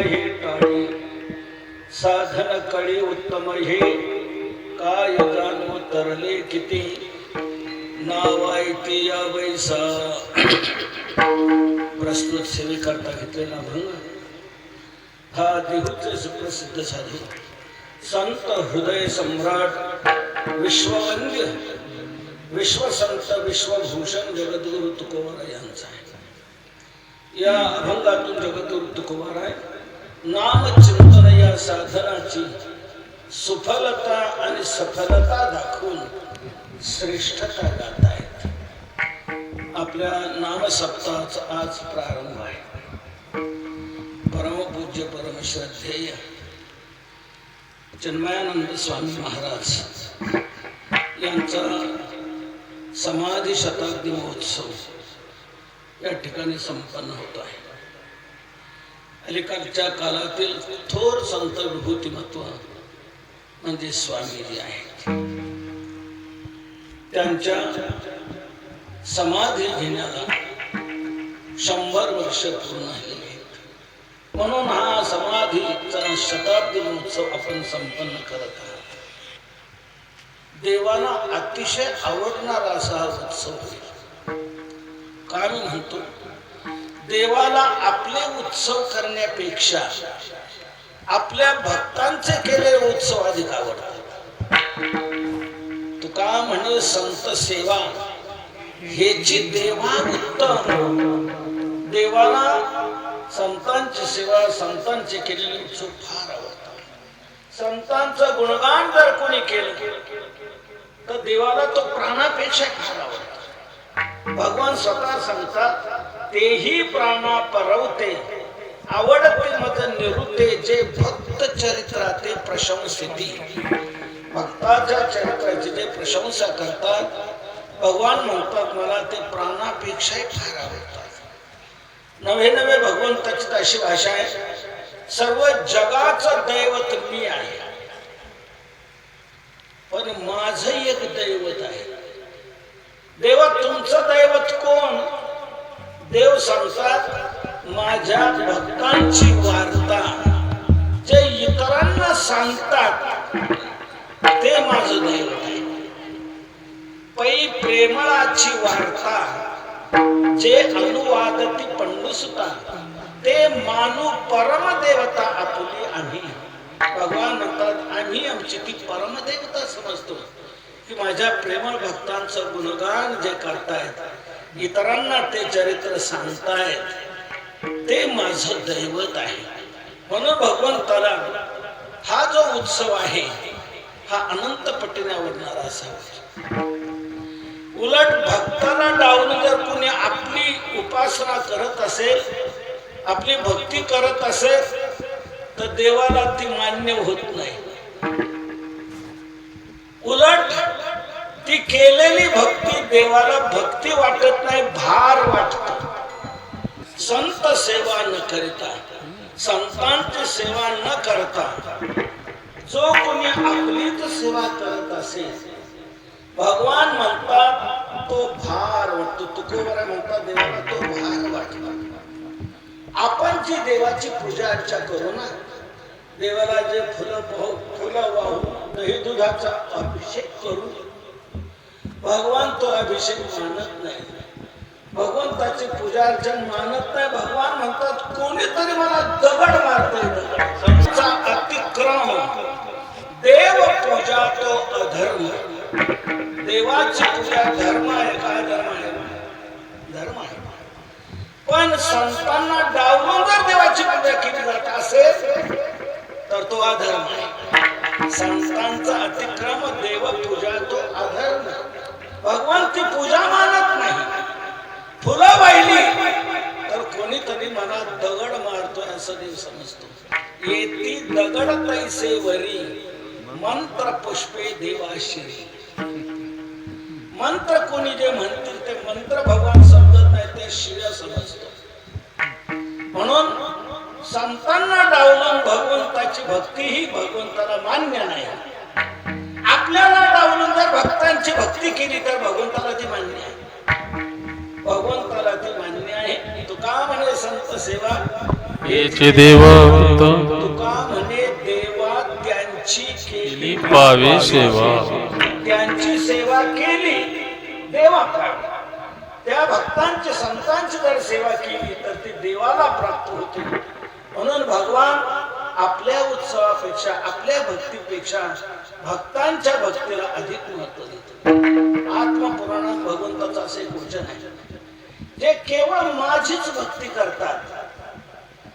हे टाळी साधन कळी उत्तम हे. काय जाणू तरले किती? नावायती या वैसा. प्रस्तुत सेवेकरता घेतलेला भंग. हा देहूचे सुप्रसिद्ध साधू. संत हृदय सम्राट विश्ववंद्य विश्वसंत विश्वभूषण जगद्गुरु तुकोबारा यांचा आहे. या अभंगातून जगद्गुरु तुकोबाराय नामचिंतन या साधनाची सुफलता आणि सफलता दाखवून श्रेष्ठता गात आहेत आपल्या नामसप्ताहाचा आज प्रारंभ आहे. परमपूज्य परमश्रद्धेय चिन्मयानंद स्वामी महाराज यांचा समाधी शताब्दी महोत्सव या ठिकाणी संपन्न होत आहे. अलीकडच्या काळातील थोर संत विभूतिमत्व म्हणजे स्वामीजी आहेत. त्यांच्या समाधी घेण्याला शंभर वर्ष पूर्ण झालेली आहेत. म्हणून हा समाधीचा शताब्दी महोत्सव आपण संपन्न करत आहोत. देवाला अतिशय आवडणारा असा हा उत्सव होईल. काय मी म्हणतो? देवाला आपले उत्सव करण्यापेक्षा आपल्या भक्तांचे केलेले उत्सव अधिक आवडतात. तुका म्हणे संत सेवा हेची देवा उत्तम देवाला संतांची सेवा संतांचे केलेले उत्सव फार आवडतात. संतांचं गुणगान जर कोणी केलं तर देवाला तो प्राणापेक्षा फार आवडतो. भगवान स्वतः सांगतात तेही प्राणा परवते आवडते मत निवृत्ते जे भक्त चरित्राते प्रशंसिती. भक्ताच्या चरित्राची जे प्रशंसा करतात. भगवान म्हणतात मला ते प्राणापेक्षाही फार आवडतात. नवे नवे भगवंताची अशी भाषा आहे सर्व जगाचं दैवत मी आहे पण माझ एक दैवत आहे देवा तुमचं दैवत कोण देव सांगतात माझ्या भक्तांची वार्ता. जे इतरांना सांगतात ते माझं दैवत आहे. पै प्रेमळाची वार्ता जे अनुवादती पंडुसुता ते मानू परमदेवता आपुली आम्ही. भगवान म्हणतात आम्ही आमची ती परमदेवता समजतो. की माझ्या प्रेमळ भक्तांचं गुणगान जे करतायत इतरांना ते चरित्र सांगतायत. ते माझं दैवत आहे. म्हणून भगवंताला हा जो उत्सव आहे हा अनंत पटीने आवडणारा असावा उलट भक्ताला डावून जर कुणी आपली उपासना करत असेल आपली भक्ती करत असेल तर देवाला ती मान्य होत नाही. उलट ती केलेली भक्ती देवाला भक्ती वाटत नाही भाव करिता. संतांची सेवा न करता जो कोणी आपलीच सेवा करत असेल भगवान म्हणतात तो भार वाटतो. तुकोबरा म्हणतात देवाला तो भार वाटतो. आपण जी देवाची पूजा अर्चा करू ना देवाला जे फुलं फुलं वाहू दही दुधाचा अभिषेक करू भगवान तो अभिषेक मानत नाही. भगवंताची पूजा अर्चन मानत नाही. भगवान म्हणतात कोणीतरी मला दगड मारतोय. अतिक्रम देव पूजा तो अधर्म. देवाची पूजा धर्म आहे काय धर्म आहे? धर्म आहे. पण संतांना डावलून जर देवाची पूजा केली जात असेल तर तो अधर्म आहे. संतांचा अतिक्रम देव पूजा तो अधर्म. भगवान ती पूजा मानत नाही. फुलं वाहिली तर कोणीतरी मला दगड मारतोय असं देव समजतो. येती दगड तैसे वरी. मंत्र पुष्पे देवाश्री. मंत्र कोणी जे म्हणतील ते मंत्र भगवान समजत नाही ते शिव्या समजतो. म्हणून संतांना डावलून भगवंताची भक्ती ही भगवंताला मान्य नाही. आपल्याला डावलून जर भक्तांची भक्ती केली तर भगवंताला ती मान्य आहे. संत सेवा. हेचे देव तुका म्हणे देवा त्यांची केली. पावे सेवा. त्यांची सेवा केली. देवा त्या भक्तांची संतांची जर सेवा केली तर ती देवाला प्राप्त होते. म्हणून भगवान आपल्या उत्सवापेक्षा आपल्या भक्तीपेक्षा भक्तांच्या भक्तीला अधिक महत्त्व देतो. आत्मपुराणात भगवंताचं असे एक वचन आहे. जे केवळ माझीच भक्ती करतात.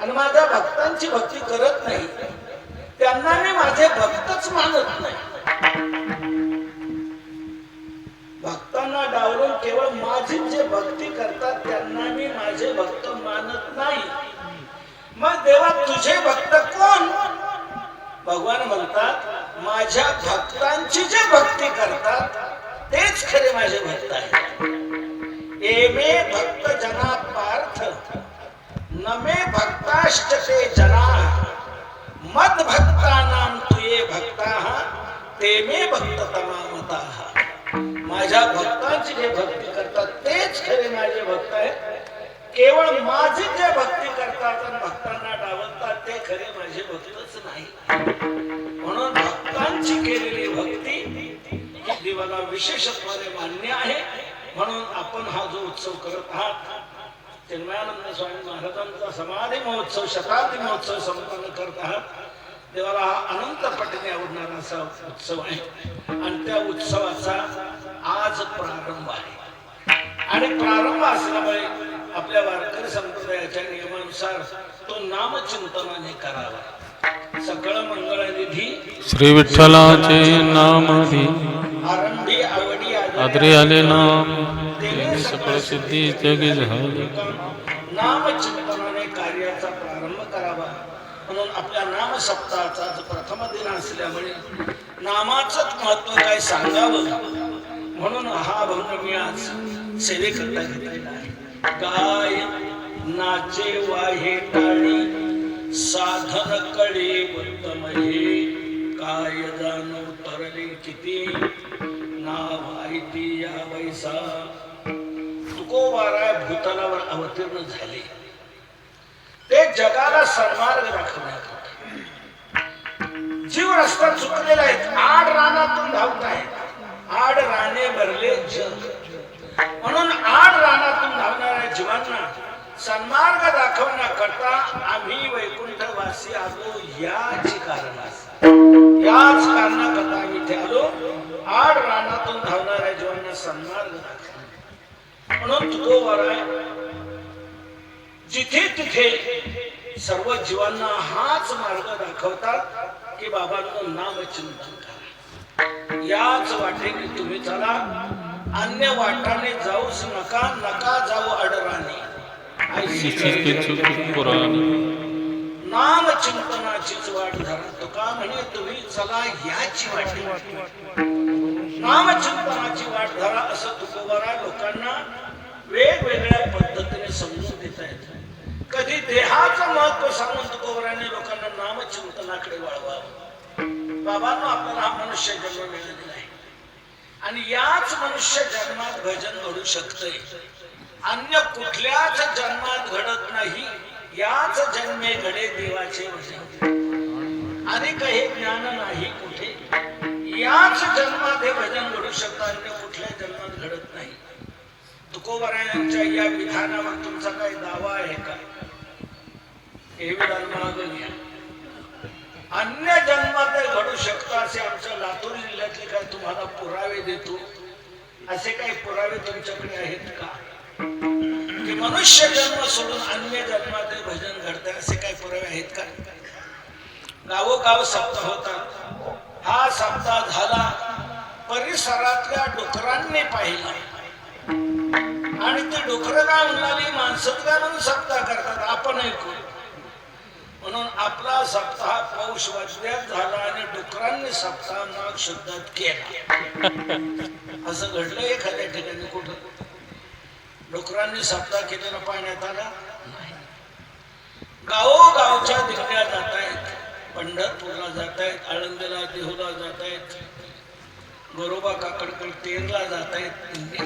आणि माझ्या भक्तांची भक्ती करत नाही. त्यांना मी माझे भक्तच मानत नाही. भक्तांना डावलून केवळ माझी जे भक्ती करतात त्यांना मी माझे भक्त मानत नाही. मग देवा तुझे भक्त कोण? भगवान म्हणतात माझ्या भक्तांची जे भक्ती करतात तेच खरे माझे भक्त आहेत. एमे भक्त जना पार्थ नमे भक्ताष्टते जना। मद भक्तानाम तुये भक्ता ते मे भक्त तमामता। माझ्या भक्तांची जे भक्ती करतात तेच खरे माझे भक्त आहेत. केवळ माझे जे भक्ती करतात आणि भक्तांना डावलतात ते खरे माझे भक्तच नाही. म्हणून भक्तांची केलेली भक्ती ही देवाला विशेषत्वाने मान्य आहे. म्हणून आपण हा जो उत्सव करत आहात चिन्मयानंद स्वामी महाराजांचा समाधी महोत्सव शताब्दी महोत्सव संपन्न करत आहात. देवाला हा अनंत पटीने आवडणारा असा उत्सव आहे. आणि त्या उत्सवाचा आज प्रारंभ आहे. आणि प्रारंभ असल्यामुळे आपल्या वारकरी संप्रदायाच्या नियमानुसार तो नामचिंतनाने करावा. सकळ मंगळ निधी श्री विठ्ठलाचे नाम आरंभी आदरी आले नाम सकळ सिद्धी जगी झाली. नामचिंतनाने कार्याचा प्रारंभ करावा. म्हणून आपल्या नाम सप्ताहाचा प्रथम दिन असल्यामुळे नामाचंच महत्त्व काय सांगावं? म्हणून हा भंग मी आज सेवेकरता घेतलेला आहे. काय नाचे वाहे टाळी साधनकडे उत्तमये काय जाणव तरले किती? या तुकोबाराय भूतलावर अवतीर्ण झाले. ते जगाला सन्मार्ग दाखवण्यात जीव रस्ता चुकलेला आहेत आड रानातून धावत आहेत आड राणे भरले जग. म्हणून आड रानातून धावणाऱ्या जीवांना सन्मार्ग दाखवण्याकरता आम्ही वैकुंठवासी आलो याची कारण याच कारणाकरता आम्ही इथे आलो. आड रानातून धावणाऱ्या जीवांना सन्मार्ग म्हणून तुकोबाराय जिथे तिथे सर्व जीवांना हाच मार्ग दाखवतात की बाबांचं नाम चिंतन करा. याच वाटेने तुम्ही चला. अन्य वाटाने जाऊच नका नका जाऊ अडराने. ऐशी इच्छिते चुकी पुराणी नाम चिंतनाचीच वाट धरा तुका म्हणे तुम्ही चला याची वाट नामचिंतनाची वाट धरा असं तुकोबारा लोकांना वेगवेगळ्या पद्धतीने समजून देता येत. कधी देहाचं महत्त्व सांगून तुकोबराने लोकांना नामचिंतनाकडे वळवावं बाबांनो आपल्याला हा मनुष्य जन्म मिळालेला आहे. आणि याच मनुष्य जन्मात भजन घडू शकतंय. अन्य कुठल्याच जन्मात घडत नाही. याच जन्मे घडे देवाचे भजन आणि काही ज्ञान नाही कुठे. याच जन्मात हे भजन घडू शकतं अन्य कुठल्या जन्मात घडत नाही. तुकोबरायांच्या या विधानावर तुमचा काही दावा आहे का? हे विधान मागून घ्या. अन्य जन्मात घडू शकतं असे आमच्या लातूर जिल्ह्यातले काय तुम्हाला पुरावे देतो? असे काही पुरावे तुमच्याकडे आहेत का? मनुष्य जन्म सोडून अन्य जन्मात भजन घडतं असे काही पुरावे आहेत का? गावोगाव सप्ताह होतात. हा सप्ताह झाला परिसरातल्या डुकरांनी पाहिला. आणि ते डुकरं का म्हणाली माणसं का म्हणून सप्ताह करतात आपण ऐकू म्हणून आपला सप्ताह पौष वज्ञात झाला आणि डुकरांनी सप्ताह नाग शुद्धात केला. असं घडलं एखाद्या ठिकाणी कुठं? डुकरांनी सप्ताह केलेला पाण्यात आला. नाही. गावोगावच्या दिंड्या जात आहेत पंढरपूरला जात आहेत आळंदीला देहूला जात आहेत गोरोबा काकडकड तेरला जात आहेत दिंड्या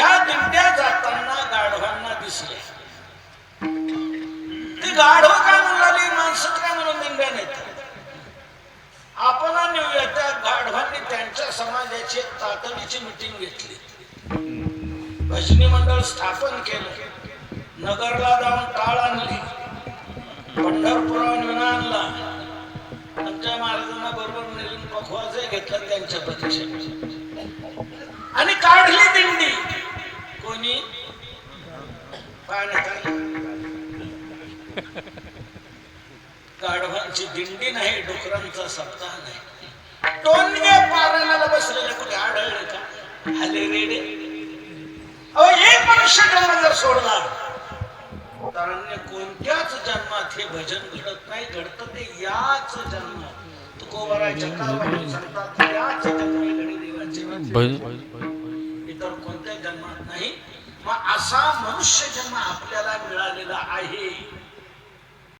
या दिंड्या जाताना गाढवांना दिसले. ते गाढव काय म्हणाली? माणसं काय म्हणून दिंड्या नेतात? आपण नेऊया त्या गाढवांनी त्यांच्या समाजाची तातडीची मिटिंग घेतली. भजनी मंडळ स्थापन केलं. नगरला जाऊन टाळ आणली. पंढरपुरावून विना आणला. आमच्या महाराजांना बरोबर नेऊन पखवाजही घेतला त्यांच्या परीक्षेत आणि काढली दिंडी. कोणी? पाण्यात गाढवांची दिंडी नाही डुकरांचा सप्ताह नाही. टोनगे पारायणाला बसलेले कुठे आढळले का? हले रेडे. जन्म जर सोडला अन्य कोणत्याच जन्मात हे भजन घडत नाही घडत ते याच जन्मात तुकोबराच्या काळात सांगतात याच जन्मी घडी देवाचे नाम. भज इतर कोणत्या जन्मात नाही. मग असा मनुष्य जन्म आपल्याला मिळालेला आहे.